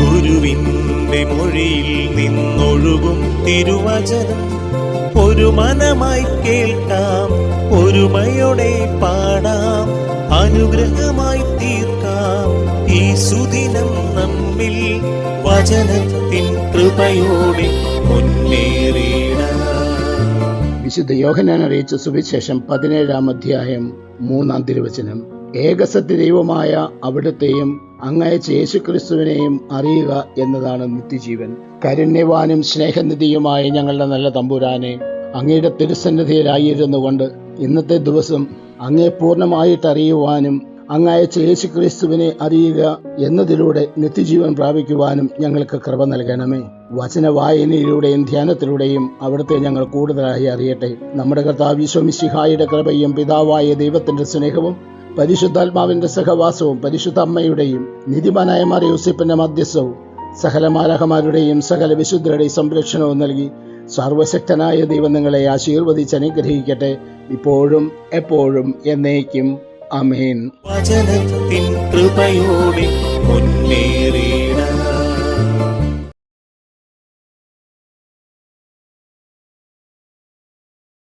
ഗുരുവിന്റെ മൊഴിയിൽ നിന്നൊഴുകും തിരുവചനം. ഒരു മനമായി കേൾക്കാം ഒരുമയോടെ പാടാം അനുഗ്രഹമായി തീർക്കാം. ഈ സുദിനം നമ്മിൽ വചനത്തിൻ കൃപയോടെ മുന്നേറിയിടാം വിശുദ്ധ യോഹനാൻ അറിയിച്ച സുവിശേഷം പതിനേഴാം അധ്യായം മൂന്നാം തിരുവചനം. ഏകസത്യ ദൈവമായ അവിടുത്തെയും അങ്ങയച്ച യേശുക്രിസ്തുവിനെയും അറിയുക എന്നതാണ് നിത്യജീവൻ. കരുണ്യവാനും സ്നേഹനിധിയുമായ ഞങ്ങളുടെ നല്ല തമ്പുരാനെ അങ്ങയുടെ തിരുസന്നിധിയിലായിരുന്നു കൊണ്ട് ഇന്നത്തെ ദിവസം അങ്ങേ പൂർണമായിട്ട് അറിയുവാനും അങ്ങയച്ച യേശുക്രിസ്തുവിനെ അറിയുക എന്നതിലൂടെ നിത്യജീവൻ പ്രാപിക്കുവാനും ഞങ്ങൾക്ക് കൃപ നൽകണമേ. വചന വായനയിലൂടെയും ധ്യാനത്തിലൂടെയും അവിടുത്തെ ഞങ്ങൾ കൂടുതലായി അറിയട്ടെ. നമ്മുടെ കർത്താവ് ഈശോമിശിഹായുടെ കൃപയും പിതാവായ ദൈവത്തിന്റെ സ്നേഹവും പരിശുദ്ധാത്മാവിന്റെ സഹവാസവും പരിശുദ്ധ അമ്മയുടെയും നിധിമാനായ മറിയൂസിപ്പിന്റെ മധ്യസ്ഥവും സകല മാലഹമാരുടെയും സകല വിശുദ്ധരുടെയും സംരക്ഷണവും നൽകി സർവശക്തനായ ദൈവം നിങ്ങളെ ആശീർവദിച്ച് അനുഗ്രഹിക്കട്ടെ. ഇപ്പോഴും എപ്പോഴും എന്നേക്കും. അമേൻ വചനത്തിൻ കൃപയോടെ മുന്നേറിയിടാം